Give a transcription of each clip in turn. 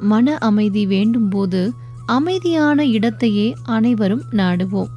மன அமைதி வேண்டும் போது அமைதியான இடத்தையே அனைவரும் நாடுவோம்.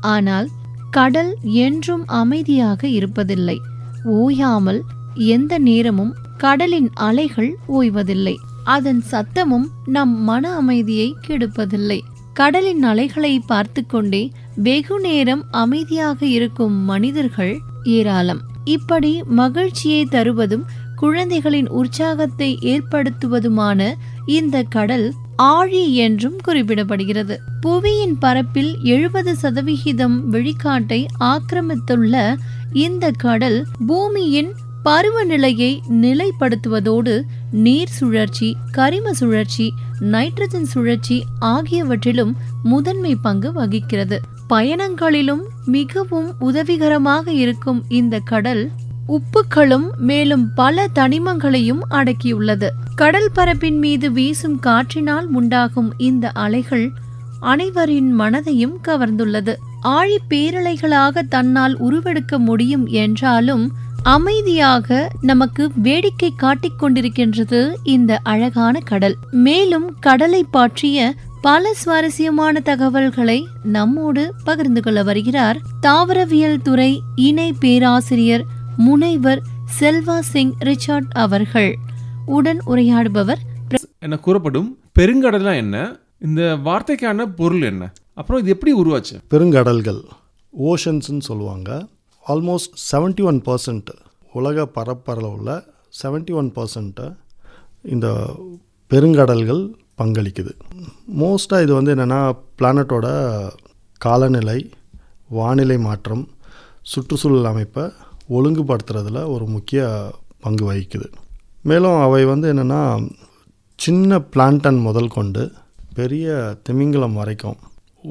ஆனால் கடல் என்றும் அமைதியாக இருப்பதில்லை. ஓயாமல் எந்த நேரமும் கடலின் அலைகள் ஓய்வதில்லை. அதன் சத்தமும் நம் மன அமைதியை கெடுப்பதில்லை. கடலின் அலைகளை பார்த்து கொண்டே வெகு நேரம் அமைதியாக இருக்கும் மனிதர்கள் ஏராளம். இப்படி மகிழ்ச்சியை தருவதும் குழந்தைகளின் உற்சாகத்தை ஏற்படுத்துவதுமான இந்த கடல் ஆழி என்றும் குறிப்பிடப்படுகிறது. புவியின் பரப்பில் எழுபது சதவிகிதம் வெளிக்காட்டை ஆக்கிரமித்துள்ள இந்த கடல் பூமியின் பருவநிலையை நிலைப்படுத்துவதோடு நீர் சுழற்சி கரிம சுழற்சி நைட்ரஜன் சுழற்சி ஆகியவற்றிலும் முதன்மை பங்கு வகிக்கிறது. பயணங்களிலும் மிகவும் உதவிகரமாக இருக்கும் இந்த கடல் உப்புக்களும் மேலும் பல தனிமங்களையும் அடக்கியுள்ளது. கடல் பரப்பின் மீது வீசும் காற்றினால் உண்டாகும் இந்த அலைகள் அனைவரின் மனதையும் கவர்ந்துள்ளது. ஆழி பேரலைகளாக தன்னால் உருவெடுக்க முடியும் என்றாலும் அமைதியாக நமக்கு வேடிக்கை காட்டிக் கொண்டிருக்கின்றது இந்த அழகான கடல். மேலும் கடலை பற்றிய பல சுவாரஸ்யமான தகவல்களை நம்மோடு பகிர்ந்து கொள்ள வருகிறார் தாவரவியல் துறை இணை பேராசிரியர் முனைவர் செல்வா சிங் ரிச்சர்ட் அவர்கள். உடன் உரையாடுபவர் என கூறப்படும்? பெருங்கடல்னா என்ன? இந்த வார்த்தைக்கான பொருள் என்ன? அப்புறம் இது எப்படி உருவாச்சு? பெருங்கடல்கள் ஓஷன்ஸ்னு சொல்லுவாங்க. ஆல்மோஸ்ட் 71% ஒன் பர்சன்ட் உலக பரப்பளவில் செவன்ட்டி ஒன் பர்சன்ட்டை இந்த பெருங்கடல்கள் பங்களிக்குது. மோஸ்ட்டாக இது வந்து என்னென்னா பிளானட்டோட காலநிலை வானிலை மாற்றம் சுற்றுச்சூழல் அமைப்பை ஒழுங்குபடுத்துறதுல ஒரு முக்கிய பங்கு வகிக்குது. மேலும் அவை வந்து என்னென்னா சின்ன பிளான்டன் முதல் கொண்டு பெரிய திமிங்கலம் வரைக்கும்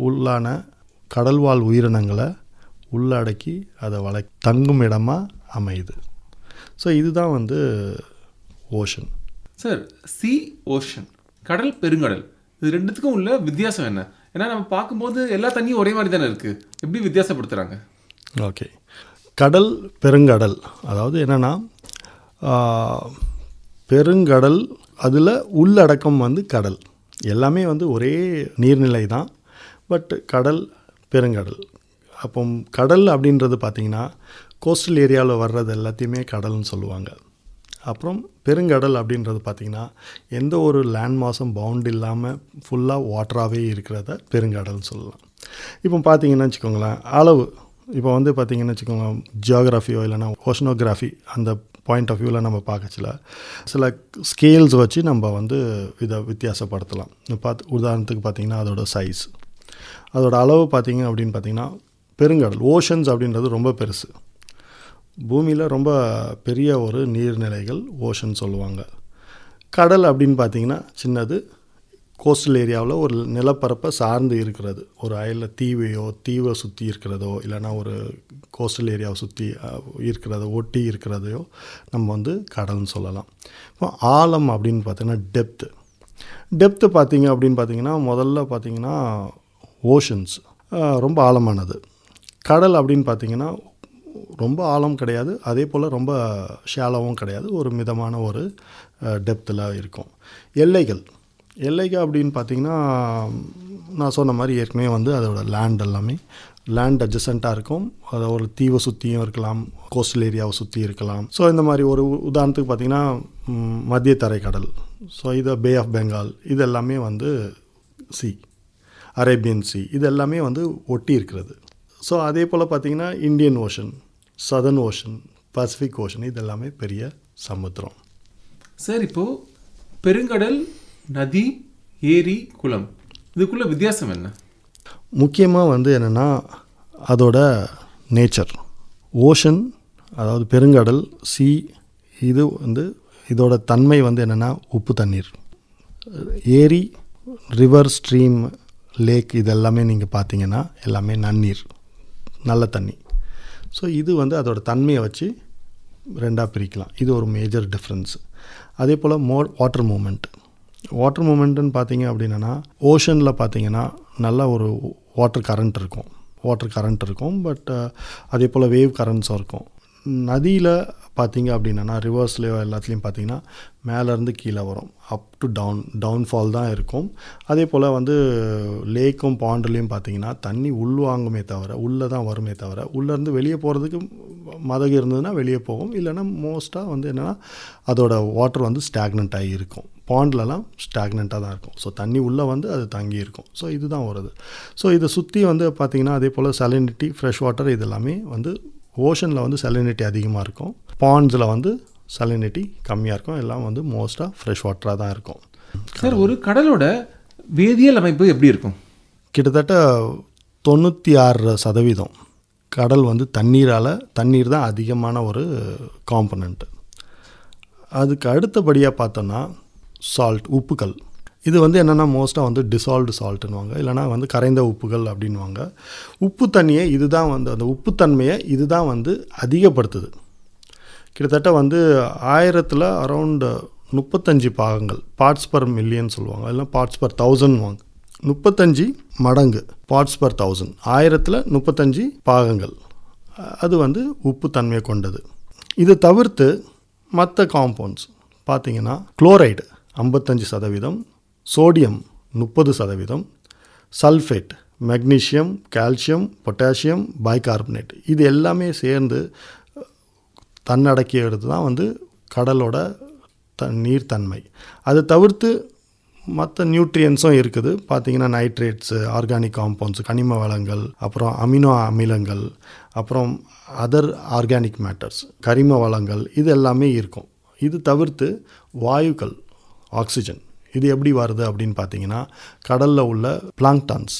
உள்ளான கடல்வாழ் உயிரினங்களை உள்ளடக்கி அதை வள தங்கும் இடமா அமையுது. ஸோ இதுதான் வந்து ஓஷன். சார் சி ஓஷன் கடல் பெருங்கடல் இது ரெண்டுத்துக்கும் உள்ள வித்தியாசம் என்ன? ஏன்னா நம்ம பார்க்கும்போது எல்லா தண்ணியும் ஒரே மாதிரி தானே இருக்கு. எப்படி வித்தியாசப்படுத்துறாங்க? ஓகே கடல் பெருங்கடல். அதாவது என்னென்னா பெருங்கடல் அதில் உள்ளடக்கம் வந்து கடல். எல்லாமே வந்து ஒரே நீர்நிலை தான். பட் கடல் பெருங்கடல். அப்போ கடல் அப்படின்றது பார்த்திங்கன்னா கோஸ்டல் ஏரியாவில் வர்றது எல்லாத்தையுமே கடல்னு சொல்லுவாங்க. அப்புறம் பெருங்கடல் அப்படின்றது பார்த்திங்கன்னா எந்த ஒரு லேண்ட் மாசம் பவுண்ட் இல்லாமல் ஃபுல்லாக வாட்டராகவே இருக்கிறத பெருங்கடல்னு சொல்லலாம். இப்போ பார்த்தீங்கன்னா வச்சுக்கோங்களேன் அளவு. இப்போ வந்து பார்த்தீங்கன்னு வச்சுக்கோங்க ஜியோகிராஃபியோ இல்லைனா ஓஷனோகிராஃபி அந்த பாயிண்ட் ஆஃப் வியூவில் நம்ம பார்க்கச்சில சில ஸ்கேல்ஸ் வச்சு நம்ம வந்து இதை வித்தியாசப்படுத்தலாம். பார்த்து உதாரணத்துக்கு பார்த்தீங்கன்னா அதோட சைஸ் அதோட அளவு பார்த்தீங்க அப்படின்னு பார்த்தீங்கன்னா பெருங்கடல் ஓஷன்ஸ் அப்படின்றது ரொம்ப பெருசு. பூமியில் ரொம்ப பெரிய ஒரு நீர்நிலைகள் ஓஷன் சொல்லுவாங்க. கடல் அப்படின்னு பார்த்தீங்கன்னா சின்னது கோஸ்டல் ஏரியாவில் ஒரு நிலப்பரப்பை சார்ந்து இருக்கிறது. ஒரு அயலில் தீவையோ தீவை சுற்றி இருக்கிறதோ இல்லைன்னா ஒரு கோஸ்டல் ஏரியாவை சுற்றி இருக்கிறதோ ஒட்டி இருக்கிறதையோ நம்ம வந்து கடல்னு சொல்லலாம். இப்போ ஆழம் அப்படின்னு பார்த்தீங்கன்னா டெப்த்து டெப்த்து பார்த்தீங்க அப்படின்னு பார்த்தீங்கன்னா முதல்ல பார்த்தீங்கன்னா ஓஷன்ஸ் ரொம்ப ஆழமானது. கடல் அப்படின்னு பார்த்தீங்கன்னா ரொம்ப ஆழம் கிடையாது. அதே போல் ரொம்ப ஷாலோவும் கிடையாது. ஒரு மிதமான ஒரு டெப்த்தில் இருக்கும். எல்லைகள். எல்லைகள் அப்படின்னு பார்த்தீங்கன்னா நான் சொன்ன மாதிரி ஏற்கனவே வந்து அதோட லேண்ட் எல்லாமே லேண்ட் அட்ஜசண்ட்டாக இருக்கும். அதை ஒரு தீவை சுற்றியும் இருக்கலாம் கோஸ்டல் ஏரியாவை சுற்றி இருக்கலாம். ஸோ இந்த மாதிரி ஒரு உதாரணத்துக்கு பார்த்திங்கன்னா மத்திய தரைக்கடல். ஸோ இது பே ஆஃப் பெங்கால் இது எல்லாமே வந்து சி அரேபியன் சி இது எல்லாமே வந்து ஒட்டி இருக்கிறது. ஸோ அதே போல் பார்த்திங்கன்னா Indian ocean southern ocean Pacific ocean இது எல்லாமே பெரிய சமுத்திரம். சார் இப்போது பெருங்கடல் நதி ஏரி குளம். இதுக்குள்ள வித்தியாசம் என்ன? முக்கியமாக வந்து என்னென்னா அதோட நேச்சர் ஓஷன் அதாவது பெருங்கடல் சி இது வந்து இதோட தன்மை வந்து என்னென்னா உப்பு தண்ணீர். ஏரி ரிவர் ஸ்ட்ரீம் லேக் இது எல்லாமே நீங்கள் பார்த்தீங்கன்னா எல்லாமே நன்னீர். நல்ல தண்ணி. ஸோ இது வந்து அதோட தன்மையை வச்சு ரெண்டாக பிரிக்கலாம். இது ஒரு மேஜர் டிஃப்ரென்ஸ் அதே போல் மோ வாட்டர் மூமெண்ட் வாட்டர் மூமெண்ட்டுன்னு பார்த்தீங்க அப்படின்னா ஓஷனில் பார்த்தீங்கன்னா நல்ல ஒரு வாட்டர் கரண்ட் இருக்கும். வாட்டர் கரண்ட் இருக்கும் பட் uh, அதே போல் வேவ் கரண்ட்ஸும் இருக்கும். நதியில் பார்த்தீங்க அப்படின்னா ரிவர்ஸ்லேயோ எல்லாத்துலேயும் பார்த்தீங்கன்னா மேலேருந்து கீழே வரும். அப் டு டவுன் டவுன்ஃபால் தான் இருக்கும். அதே போல் வந்து லேக்கும் பாண்டுலேயும் பார்த்தீங்கன்னா தண்ணி உள்வாங்குமே தவிர உள்ளே தான் வருமே தவிர உள்ளேருந்து வெளியே போகிறதுக்கு மதகு இருந்ததுன்னா வெளியே போகும். இல்லைன்னா மோஸ்ட்டாக வந்து என்னென்னா அதோட வாட்டர் வந்து ஸ்டாக்னண்ட் ஆகி இருக்கும். பாண்ட்லலாம் ஸ்டாக்னண்ட்டாக தான் இருக்கும். ஸோ தண்ணி உள்ளே வந்து அது தங்கி இருக்கும். ஸோ இதுதான் வருது ஸோ இதை சுற்றி வந்து பார்த்திங்கன்னா அதே போல் சலினிட்டி ஃப்ரெஷ் வாட்டர் இது எல்லாமே வந்து ஓஷனில் வந்து சலினிட்டி அதிகமாக இருக்கும். பாண்ட்ஸில் வந்து சலினிட்டி கம்மியாக இருக்கும். எல்லாம் வந்து மோஸ்ட்டாக ஃப்ரெஷ் வாட்டராக தான் இருக்கும். சார் ஒரு கடலோட வேதியியல் அமைப்பு எப்படி இருக்கும்? கிட்டத்தட்ட தொண்ணூற்றி ஆறு சதவீதம் கடல் வந்து தண்ணீரால் தண்ணீர் தான் அதிகமான ஒரு காம்பனண்ட்டு அதுக்கு அடுத்தபடியாக பார்த்தோன்னா சால்ட் உப்புகள் இது வந்து என்னென்னா மோஸ்ட்டாக வந்து டிசால்வ்டு சால்ட்டுன்னுவாங்க இல்லைனா வந்து கரைந்த உப்புகள் அப்படின்வாங்க உப்பு தண்ணியை இதுதான் வந்து அந்த உப்புத்தன்மையை இதுதான் வந்து அதிகப்படுத்துது. கிட்டத்தட்ட வந்து ஆயிரத்தில் அரவுண்டு முப்பத்தஞ்சு பாகங்கள் பார்ட்ஸ் பர் மில்லியன் சொல்லுவாங்க. இல்லை பார்ட்ஸ் பர் தௌசண்ட் வாங்க. முப்பத்தஞ்சு மடங்கு பார்ட்ஸ் பர் தௌசண்ட் ஆயிரத்தில் முப்பத்தஞ்சு பாகங்கள். அது வந்து உப்பு தன்மையை கொண்டது. இது தவிர்த்து மற்ற காம்பவுண்ட்ஸ் பார்த்திங்கன்னா குளோரைடு ஐம்பத்தஞ்சு சதவீதம் சோடியம் முப்பது சதவீதம் sulphate magnesium calcium potassium bicarbonate இது எல்லாமே சேர்ந்து தன்னடக்கிய எடுத்து தான் வந்து கடலோட த நீர்த்தன்மை. அதை தவிர்த்து மற்ற நியூட்ரியன்ஸும் இருக்குது. பார்த்திங்கன்னா நைட்ரேட்ஸு ஆர்கானிக் காம்பவுண்ட்ஸ் கனிம வளங்கள் அப்புறம் அமினோ அமிலங்கள் அப்புறம் அதர் ஆர்கானிக் மேட்டர்ஸ் கரிம வளங்கள் இது எல்லாமே இருக்கும். இது தவிர்த்து வாயுக்கள். ஆக்சிஜன். இது எப்படி வருது அப்படின்னு பார்த்தீங்கன்னா கடலில் உள்ள பிளாங்டான்ஸ்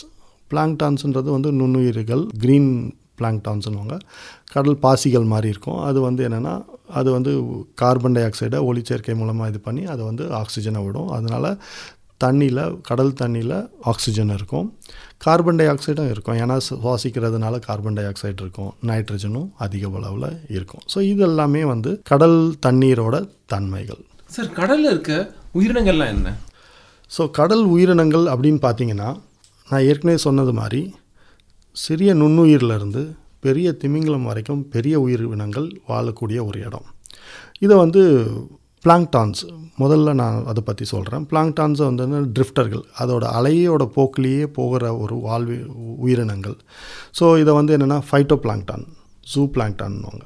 பிளாங்டான்ஸுன்றது வந்து நுண்ணுயிர்கள் க்ரீன் பிளாங்டான்ஸ்னுவாங்க கடல் பாசிகள் மாதிரி இருக்கும். அது வந்து என்னென்னா அது வந்து கார்பன் டை ஆக்சைடை ஒளிச்சேர்க்கை மூலமாக இது பண்ணி அதை வந்து ஆக்சிஜனை விடும். அதனால் தண்ணியில் கடல் தண்ணியில் ஆக்சிஜன் இருக்கும். கார்பன் டை ஆக்சைடும் இருக்கும். ஏன்னா சுவாசிக்கிறதுனால கார்பன் டை ஆக்சைடு இருக்கும். நைட்ரஜனும் அதிக அளவில் இருக்கும். ஸோ இது எல்லாமே வந்து கடல் தண்ணீரோட தன்மைகள். சார் கடலில் இருக்க உயிரினங்கள்லாம் என்ன? ஸோ கடல் உயிரினங்கள் அப்படின்னு பார்த்தீங்கன்னா நான் ஏற்கனவே சொன்னது மாதிரி சிறிய நுண்ணுயிரிலிருந்து பெரிய திமிங்கலம் வரைக்கும் பெரிய உயிரினங்கள் வாழக்கூடிய ஒரு இடம். இதை வந்து பிளாங்டான்ஸ் முதல்ல நான் அதை பற்றி சொல்கிறேன் பிளாங்டான்ஸ் வந்து ட்ரிஃப்டர்கள் அதோட அலையோட போக்கிலேயே போகிற ஒரு வாழ்வி உயிரினங்கள். ஸோ இதை வந்து என்னென்னா ஃபைட்டோ பிளாங்டான் ஜூ பிளாங்டான்வாங்க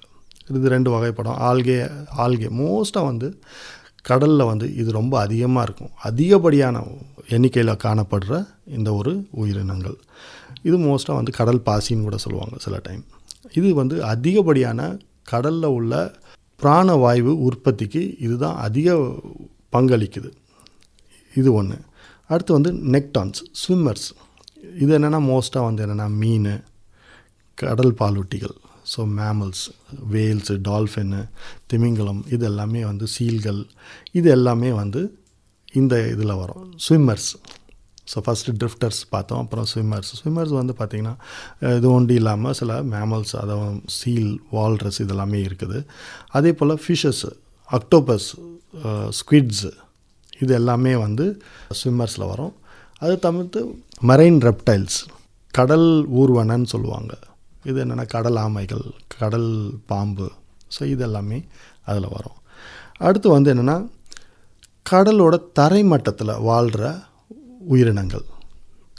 இது ரெண்டு வகைப்படம். ஆல்கே ஆல்கே மோஸ்ட்டாக வந்து கடலில் வந்து இது ரொம்ப அதிகமாக இருக்கும். அதிகப்படியான எண்ணிக்கையில் காணப்படுற இந்த ஒரு உயிரினங்கள். இது மோஸ்ட்டாக வந்து கடல் பாசின்னு கூட சொல்லுவாங்க சில டைம். இது வந்து அதிகப்படியான கடலில் உள்ள பிராணவாயு உற்பத்திக்கு இதுதான் அதிக பங்களிக்குது. இது ஒன்று அடுத்து வந்து நெக்டான்ஸ் ஸ்விம்மர்ஸ். இது என்னென்னா மோஸ்ட்டாக வந்து என்னென்னா மீன் கடல் பாலூட்டிகள். ஸோ மேமல்ஸ் வேல்ஸு டால்ஃபின்னு திமிங்கலம் இது எல்லாமே வந்து சீல்கள். இது எல்லாமே வந்து இந்த இதில் வரும். ஸ்விம்மர்ஸ் ஸோ ஃபஸ்ட்டு ட்ரிஃப்டர்ஸ் பார்த்தோம் அப்புறம் ஸ்விம்மர்ஸ் ஸ்விம்மர்ஸ் வந்து பார்த்திங்கன்னா இது ஒண்டி இல்லாமல் சில மேமல்ஸ் அதாவது சீல் வால்ரஸ் இதெல்லாமே இருக்குது. அதே போல் ஃபிஷஸ் அக்டோபஸ் ஸ்குவிட்ஸு இது எல்லாமே வந்து ஸ்விம்மர்ஸில் வரும். அது தவிர்த்து மரைன் ரெப்டைல்ஸ் கடல் ஊர்வனன்னு சொல்லுவாங்க. இது என்னென்னா கடல் ஆமைகள் கடல் பாம்பு. ஸோ இது எல்லாமே அதில் வரும். அடுத்து வந்து என்னென்னா கடலோட தரைமட்டத்தில் வாழ்கிற உயிரினங்கள்.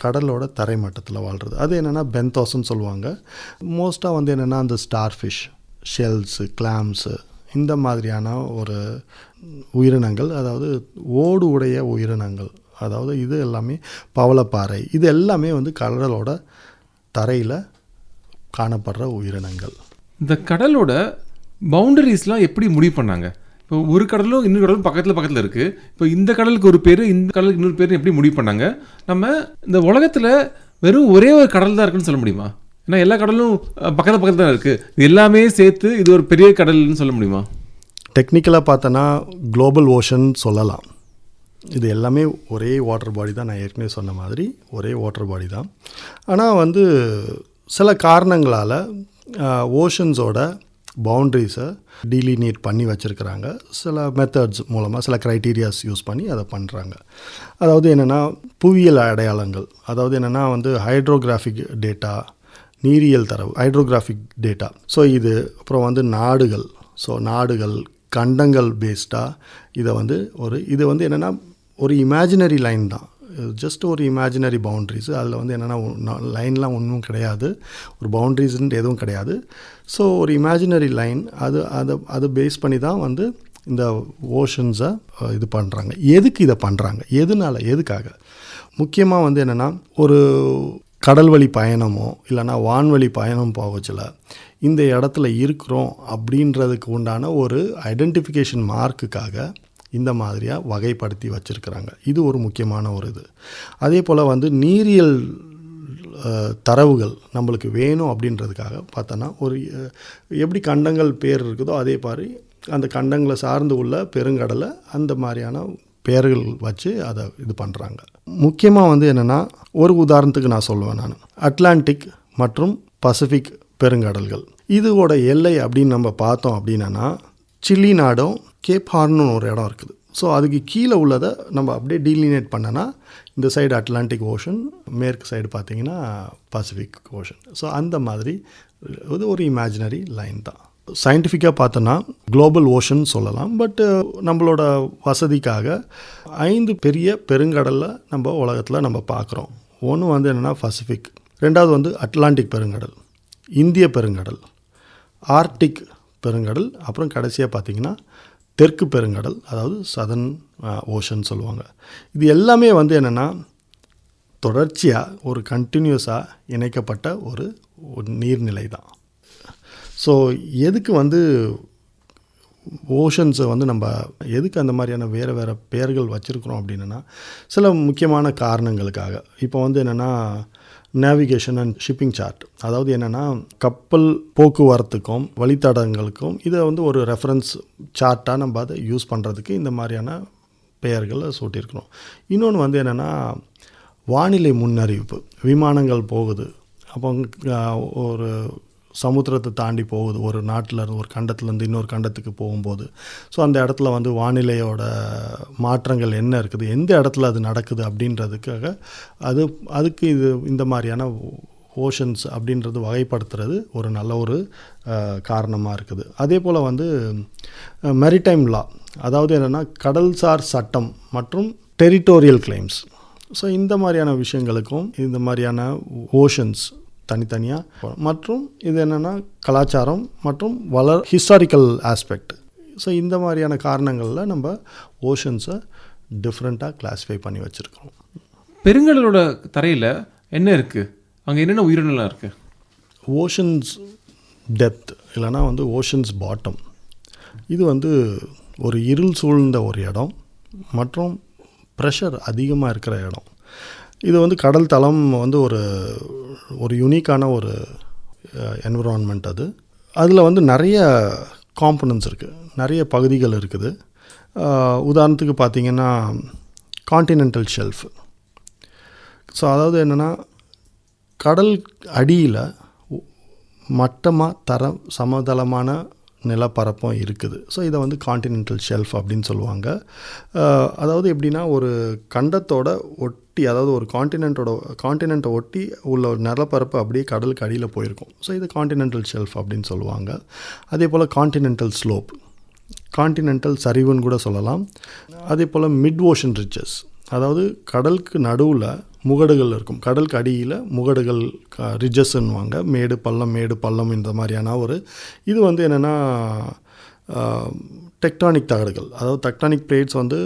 கடலோட தரைமட்டத்தில் வாழ்கிறது அது என்னென்னா பென்தோஸ்ன்னு சொல்லுவாங்க. மோஸ்ட்டாக வந்து என்னென்னா அந்த ஸ்டார் ஃபிஷ் ஷெல்ஸு கிளாம்ஸு இந்த மாதிரியான ஒரு உயிரினங்கள் அதாவது ஓடு உடைய உயிரினங்கள். அதாவது இது எல்லாமே பவளப்பாறை. இது எல்லாமே வந்து கடலோட தரையில் காணப்படுற உயிரினங்கள். இந்த கடலோட பவுண்டரிஸ்லாம் எப்படி முடிவு பண்ணாங்க? இப்போ ஒரு கடலும் இன்னொரு கடலும் பக்கத்தில் பக்கத்தில் இருக்குது இப்போ இந்த கடலுக்கு ஒரு பேர் இந்த கடலுக்கு இன்னொரு பேர் எப்படி முடிவு பண்ணாங்க? நம்ம இந்த உலகத்தில் வெறும் ஒரே ஒரு கடல் தான் இருக்குன்னு சொல்ல முடியுமா? ஏன்னா எல்லா கடலும் பக்கத்தில் பக்கத்தில் தான் இருக்குது இது எல்லாமே சேர்த்து இது ஒரு பெரிய கடல்னு சொல்ல முடியுமா? டெக்னிக்கலாக பார்த்தோன்னா குளோபல் ஓஷன் சொல்லலாம். இது எல்லாமே ஒரே வாட்டர் பாடி தான். நான் ஏற்கனவே சொன்ன மாதிரி ஒரே வாட்டர் பாடி தான். ஆனால் வந்து சில காரணங்களால் ஓஷன்ஸோட பவுண்ட்ரிஸை டீலினியேட் பண்ணி வச்சுருக்கிறாங்க. சில மெத்தட்ஸ் மூலமாக சில க்ரைட்டீரியாஸ் யூஸ் பண்ணி அதை பண்ணுறாங்க அதாவது என்னென்னா புவியியல் அடையாளங்கள். அதாவது என்னென்னா வந்து ஹைட்ரோகிராஃபிக் டேட்டா நீரியல் தரவு ஹைட்ரோகிராஃபிக் டேட்டா ஸோ இது அப்புறம் வந்து நாடுகள். ஸோ நாடுகள் கண்டங்கள் பேஸ்டாக இதை வந்து ஒரு இது வந்து என்னென்னா ஒரு இமேஜினரி லைன் தான். ஜஸ்ட் ஒரு இமேஜினரி பவுண்ட்ரிஸு அதில் வந்து என்னென்னா லைன்லாம் ஒன்றும் கிடையாது. ஒரு பவுண்ட்ரிஸ்ன்ட்டு எதுவும் கிடையாது. ஸோ ஒரு இமேஜினரி லைன் அது அதை அது பேஸ் பண்ணி தான் வந்து இந்த ஓஷன்ஸை இது பண்ணுறாங்க எதுக்கு இதை பண்ணுறாங்க எதனால? எதுக்காக? முக்கியமாக வந்து என்னென்னா ஒரு கடல் வழி பயணமோ இல்லைன்னா வான்வழி பயணம் போகச்சில் இந்த இடத்துல இருக்கிறோம் அப்படின்றதுக்கு உண்டான ஒரு ஐடென்டிஃபிகேஷன் மார்க்குக்காக இந்த மாதிரியாக வகைப்படுத்தி வச்சுருக்கிறாங்க. இது ஒரு முக்கியமான ஒரு இது. அதே போல் வந்து நீரியல் தரவுகள் நம்மளுக்கு வேணும் அப்படின்றதுக்காக பார்த்தோன்னா ஒரு எப்படி கண்டங்கள் பேர் இருக்குதோ அதே மாதிரி அந்த கண்டங்களை சார்ந்து உள்ள பெருங்கடலை அந்த மாதிரியான பெயர்கள் வச்சு அதை இது பண்ணுறாங்க முக்கியமாக வந்து என்னென்னா ஒரு உதாரணத்துக்கு நான் சொல்லுவேன் நான். அட்லாண்டிக் மற்றும் பசிபிக் பெருங்கடல்கள். இதோட எல்லை அப்படின்னு நம்ம பார்த்தோம் அப்படின்னா சில்லி நாடும் கேப் ஹார்ன்னு ஒரு இடம் இருக்குது. ஸோ அதுக்கு கீழே உள்ளதை நம்ம அப்படியே டீலினேட் பண்ணனா இந்த சைடு அட்லாண்டிக் ஓஷன் மேற்கு சைடு பார்த்தீங்கன்னா பசிபிக் ஓஷன் ஸோ அந்த மாதிரி இது ஒரு இமேஜினரி லைன் தான். சயின்டிஃபிக்காக பார்த்தோன்னா குளோபல் ஓஷன் சொல்லலாம் பட்டு நம்மளோட வசதிக்காக ஐந்து பெரிய பெருங்கடலில் நம்ம உலகத்தில் நம்ம பார்க்குறோம். ஒன்று வந்து என்னென்னா பசிபிக் ரெண்டாவது வந்து அட்லாண்டிக் பெருங்கடல் இந்திய பெருங்கடல் ஆர்டிக் பெருங்கடல் அப்புறம் கடைசியாக பார்த்தீங்கன்னா தெற்கு பெருங்கடல் அதாவது சதன் ஓஷன் uh, சொல்லுவாங்க. இது எல்லாமே வந்து என்னென்னா தொடர்ச்சியாக ஒரு கண்டினியூஸாக இணைக்கப்பட்ட ஒரு ஒரு நீர்நிலை தான் ஸோ எதுக்கு வந்து ஓஷன்ஸை வந்து நம்ம எதுக்கு அந்த மாதிரியான வேறு வேறு பெயர்கள் வச்சுருக்குறோம் அப்படின்னா சில முக்கியமான காரணங்களுக்காக. இப்போ வந்து என்னென்னா நேவிகேஷன் அண்ட் ஷிப்பிங் சார்ட் அதாவது என்னென்னா கப்பல் போக்குவரத்துக்கும் வழித்தடங்களுக்கும் இதை வந்து ஒரு ரெஃபரன்ஸ் சார்ட்டாக நம்ம அதை யூஸ் பண்ணுறதுக்கு இந்த மாதிரியான பெயர்களை சூட்டியிருக்கிறோம். இன்னொன்று வந்து என்னென்னா வானிலை முன்னறிவிப்பு. விமானங்கள் போகுது. அப்போ ஒரு சமுத்திரத்தை தாண்டி போகுது. ஒரு நாட்டில் இருந்து ஒரு கண்டத்துலேருந்து இன்னொரு கண்டத்துக்கு போகும்போது. ஸோ அந்த இடத்துல வந்து வானிலையோட மாற்றங்கள் என்ன இருக்குது? எந்த இடத்துல அது நடக்குது அப்படின்றதுக்காக அது அதுக்கு இது இந்த மாதிரியான ஓஷன்ஸ் அப்படின்றது வகைப்படுத்துறது ஒரு நல்ல ஒரு காரணமாக இருக்குது. அதே போல் வந்து மெரிடைம் லா அதாவது என்னென்னா கடல்சார் சட்டம் மற்றும் டெரிட்டோரியல் கிளைம்ஸ் ஸோ இந்த மாதிரியான விஷயங்களுக்கும் இந்த மாதிரியான ஓஷன்ஸ் தனித்தனியாக மற்றும் இது என்னென்னா கலாச்சாரம் மற்றும் வளர் ஹிஸ்டாரிக்கல் ஆஸ்பெக்ட் ஸோ இந்த மாதிரியான காரணங்களில் நம்ம ஓஷன்ஸை டிஃப்ரெண்ட்டாக கிளாஸிஃபை பண்ணி வச்சுருக்கோம் பெருங்கடலோட தரையில் என்ன இருக்குது அங்கே என்னென்ன உயிரினம்லாம் இருக்குது ஓஷன்ஸ் டெப்த் இல்லைன்னா வந்து ஓஷன்ஸ் பாட்டம் இது வந்து ஒரு இருள் சூழ்ந்த ஒரு இடம் மற்றும் ப்ரெஷர் அதிகமாக இருக்கிற இடம். இது வந்து கடல் தளம் வந்து ஒரு ஒரு யூனிக்கான ஒரு என்விரான்மெண்ட் அது. அதில் வந்து நிறைய காம்பனன்ஸ் இருக்குது நிறைய பகுதிகள் இருக்குது. உதாரணத்துக்கு பார்த்திங்கன்னா காண்டினென்டல் ஷெல்ஃப் ஸோ அதாவது என்னென்னா கடல் அடியில் மட்டமாக தர சமதளமான நிலப்பரப்பும் இருக்குது. ஸோ இதை வந்து காண்டினென்டல் ஷெல்ஃப் அப்படின்னு சொல்லுவாங்க. அதாவது எப்படின்னா ஒரு கண்டத்தோட ஒட்டி அதாவது ஒரு காண்டினென்ட்டோட காண்டினென்ட்டை ஒட்டி உள்ள ஒரு நிலப்பரப்பு அப்படியே கடலுக்கு அடியில் போயிருக்கும். ஸோ இது காண்டினென்டல் ஷெல்ஃப் அப்படின்னு சொல்லுவாங்க. அதே போல் காண்டினென்டல் ஸ்லோப் காண்டினென்டல் சரிவுன்னு கூட சொல்லலாம். அதே போல் மிட் ஓஷன் ரிச்சஸ் அதாவது கடலுக்கு நடுவில் முகடுகள் இருக்கும். கடலுக்கு அடியில் முகடுகள் ரிஜஸ்ன்னுவாங்க. மேடு பள்ளம் மேடு பள்ளம் இந்த மாதிரியான ஒரு இது வந்து என்னென்னா டெக்டானிக் தகடுகள். அதாவது டெக்டானிக் பிளேட்ஸ் வந்து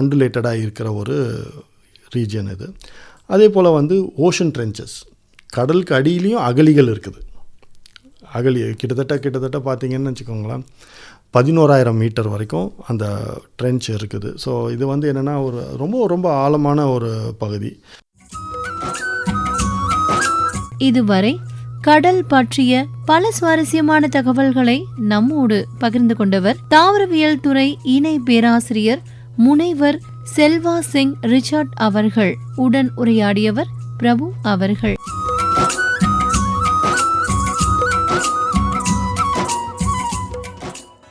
அண்டுலேட்டடாக இருக்கிற ஒரு ரீஜியன் இது. அதே போல் வந்து ஓஷன் ட்ரென்ச்சஸ். கடலுக்கு அடியிலையும் அகழிகள் இருக்குது. அகழி கிட்டத்தட்ட கிட்டத்தட்ட பார்த்தீங்கன்னு வச்சுக்கோங்களேன். பதினோராயிரம் மீட்டர் வரைக்கும் அந்த ட்ரென்ச் இருக்குது. ஸோ இது வந்து என்னென்னா ஒரு ரொம்ப ரொம்ப ஆழமான ஒரு பகுதி. இதுவரை கடல் பற்றிய பல சுவாரஸ்யமான தகவல்களை நம்மோடு பகிர்ந்து கொண்டவர் தாவரவியல் துறை இணை பேராசிரியர் முனைவர் செல்வா சிங் ரிச்சர்ட் அவர்கள். உடன் உரையாடியவர் பிரபு அவர்கள்.